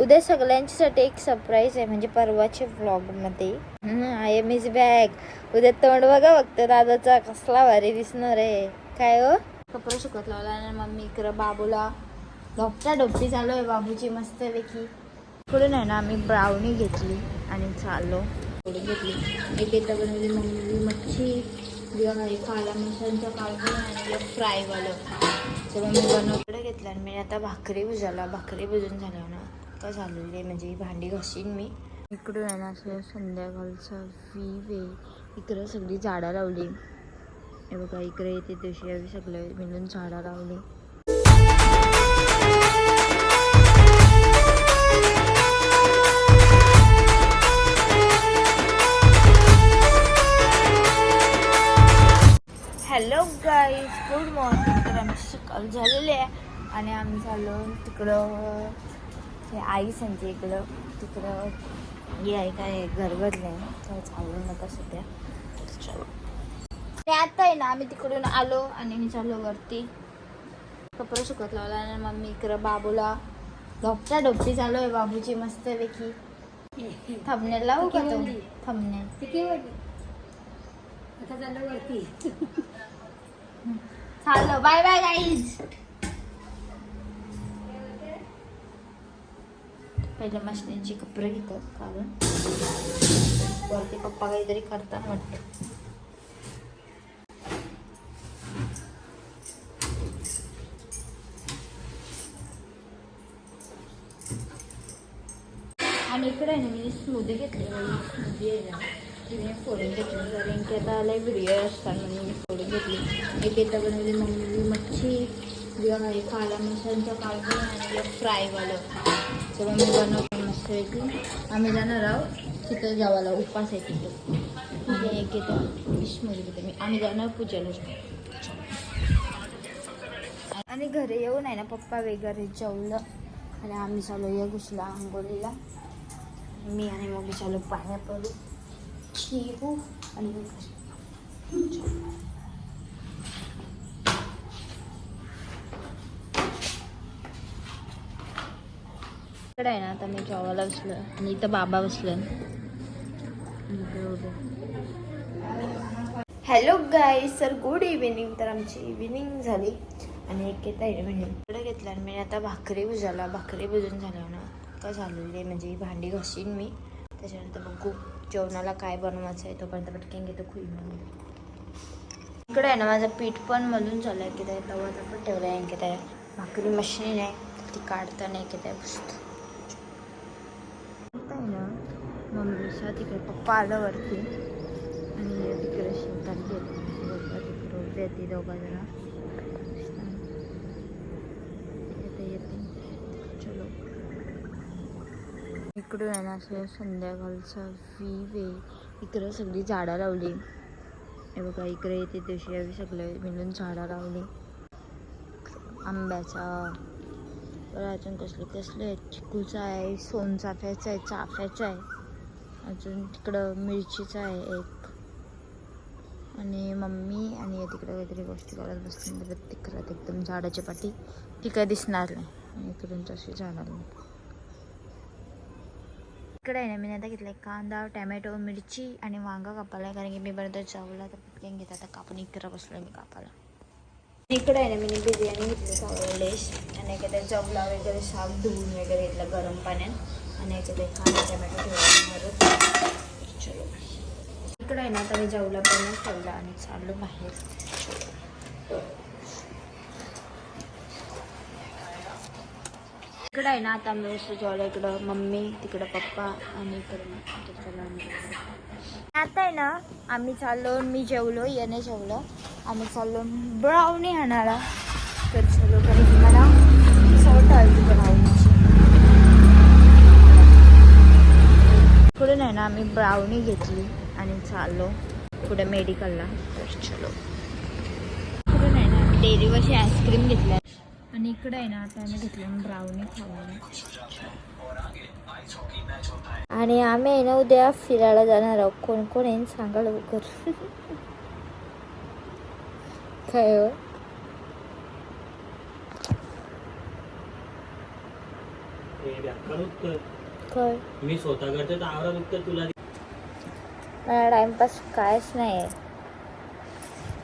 उद्या सगळ्यांच्यासाठी एक सरप्राईज आहे म्हणजे परवाच्या व्लॉगमध्ये आय एम इज बॅग उद्या तोंड बघा फक्त दादाचा कसला भारी दिसणार आहे. काय हो? कपडे सुकत लावला आणि मम्मी इकडं बाबूला. डॉक्टर डोपटी चालू आहे बाबूची मस्तपैकी. कुठून आहे ना आम्ही ब्राउनी घेतली आणि चाललो. घेतली. एक येतं बनवली मम्मी मच्छी किंवा काही काळा आणि फ्रायवालं तर मग मी बनवकडे घेतलं आणि मी आता भाकरी भुजाला भाकरी भुजून झाल्या ना का झालेली आहे? म्हणजे भांडी घासीन मी. इकडून आहे ना असं संध्याकाळचा आहे. इकडं सगळी झाडं लावली. हे बघा इकडे येते तशी आम्ही सगळे मिळून झाडं लावली. हॅलो गाईज गुड मॉर्निंग तर आमची सकाळ झालेली आहे. आणि आम्ही झालो तिकडं ते आई सांगते इकडं तिकडं हे आहे काय आहे तर चाललो नका सध्या. चलो आता आहे ना आम्ही तिकडून आलो आणि मी चाललो वरती. कपडे सुकत लावला आणि मम्मी इकडं बाबूला डॉक्टर डोपटी चालू आहे बाबूची मस्तपैकी. थंबनेल लावू का तो? थंबनेल आता झालं वरती. चाललो. बाय बाय गाईज पहिल्या मशिनींची कपडे घेतात कारण वरती पप्पा काहीतरी करतात वाटतं. आणि इकडे आहे ना मी स्मूदी घेतली स्मूदी आहे ना. ती मी फोडून घेतली. कारण की आता आलाय व्हिडिओ असतात म्हणून मी फोडून घेतली. एक येतं बनवली मम्मी मच्छी. किंवा काही काळा मसाल्यांचा काढून आणि फ्रायवालं तेव्हा मी बनवते मस्त वेगळी आम्ही जाणार आहोत तिथं जेवायला उपास आहे तिथं. आणि एक येतं स्मूदी घेते मी आम्ही जाणार पूजेला आणि घरी येऊन आहे ना पप्पा वगैरे जेवलं. आणि आम्ही चालू या घुसला आंघोळीला. मी आणि मम्मी चालू पाण्या पडू. शिकू आणि इकडे आहे ना आता मी जेवायला बसलो आणि इथं बाबा बसलं hello guy sir good evening तर आमची इव्हिनिंग झाली. आणि एक येत आहे म्हणजे इकडे घेतलं आणि मी आता भाकरी भुजाला भाकरी भुजून झाल्या ना का झालेली आहे म्हणजे भांडी घासीन मी. त्याच्यानंतर बघू जेवणाला काय बनवायचं आहे तोपर्यंत पटकन घेतो खुई इकडे आहे ना माझं पीठ पण मधून झालं आहे की त्या तवाचा पण ठेवलं आहे की त्या भाकरी मशीन आहे ती काढता नाही की त्या बसतो. आहे ना मम्मीच्या तिकडे पप्पा आलं वरती. आणि तिकडे शिवतात गेले. येते तिकडे उभे येते येते. चलो. इकडून आहे ना असं संध्याकाळचा वी वे इकडं सगळी झाडं लावली. हे बघा इकडे येते तशी सगळे मिळून झाडं लावली. आंब्याचा अजून कसले कसले आहेत चिकूचा आहे सोनचाफ्याचा आहे चाफ्याचा आहे. अजून तिकडं मिरचीचा आहे एक. आणि मम्मी आणि तिकडं काहीतरी गोष्टी करत बसली. म्हणजे तिकडं एकदम झाडाच्या पाठी ती काय दिसणार नाही. इकडून तशी जाणार नाही. इकडे आहे ना मी आता घेतलं कांदा टॅमॅटो मिरची आणि वांगा कापायला. कारण की मी बरोबर चावला तर पटकन घेत. आता कापून इकडं बसलो मी कापायला. इकडे आहे ना मी बिर्याणी घेतली सावळलेश आणि एखाद्या जवला वगैरे साफ धुवून वगैरे घेतलं गरम पाण्यात. आणि एखाद्या कांदा टमॅटो ठेवला चलो. इकडे आहे ना आता मी जवला पाण्यात ठेवला आणि चाललो बाहेर. इकडं आहे ना आता मी असं जेवलं इकडं मम्मी तिकडं पप्पा आणि इकडं आता आहे ना आम्ही चाललो मी जेवलो याने जेवलं. आम्ही चाललो. ब्राउनी आणायला तर चलो कारण की मला सवट आली ब्राउनीची इकडून आहे ना आम्ही ब्राउनी घेतली आणि चाललो पुढे मेडिकलला तर चलो. पुढे आहे ना डेअरी आईस्क्रीम घेतल्या आणि इकडे आहे ना आता आम्ही घेतलं ब्राउनी खाऊन. आणि आम्ही आहे ना उद्या फिरायला जाणार आहोत. कोण कोण येईन सांगा लवकर. हो काय? मी स्वतः करते तर आवरा उत्तर तुला. मला टाइमपास कायच नाही आहे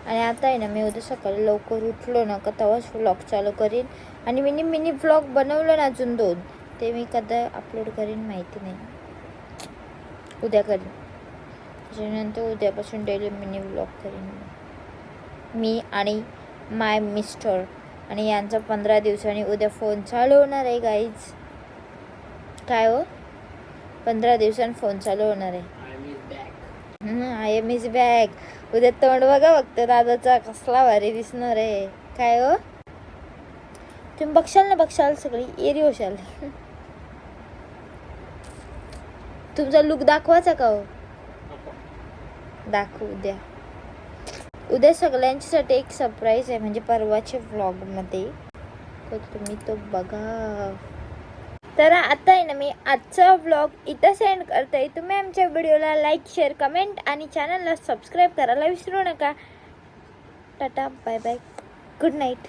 आणि आता आहे ना मी उद्या सकाळी लवकर उठलो ना का तेव्हाच व्लॉग चालू करीन. आणि मिनी मिनी व्लॉग बनवलं ना अजून दोन ते मी कदा अपलोड करीन माहिती नाही. उद्या करीन. त्याच्यानंतर उद्यापासून डेली मिनी व्लॉग करीन मी आणि माय मिस्टर आणि यांचा पंधरा दिवसांनी उद्या फोन चालू होणार आहे गाईज काय हो? पंधरा दिवसांनी फोन चालू होणार आहे. आय एम इज बॅग उद्या तोंड बघा फक्त दादाचा कसला भारी दिसणार आहे. काय हो? तुम्ही बघशाल ना बघशाल सगळी. एरी होशाल. तुमचा लुक दाखवायचा का हो? दाखवू उद्या उद्या सगळ्यांच्यासाठी एक सरप्राईज आहे म्हणजे परवाच्या व्लॉगमध्ये तर तुम्ही तो बघा. तर आता आहे ना मी आजचा व्लॉग इथं सेंड करते. तुम्ही आमच्या व्हिडिओला लाईक शेअर कमेंट आणि चॅनलला सबस्क्राईब करायला विसरू नका. Tata bye bye good night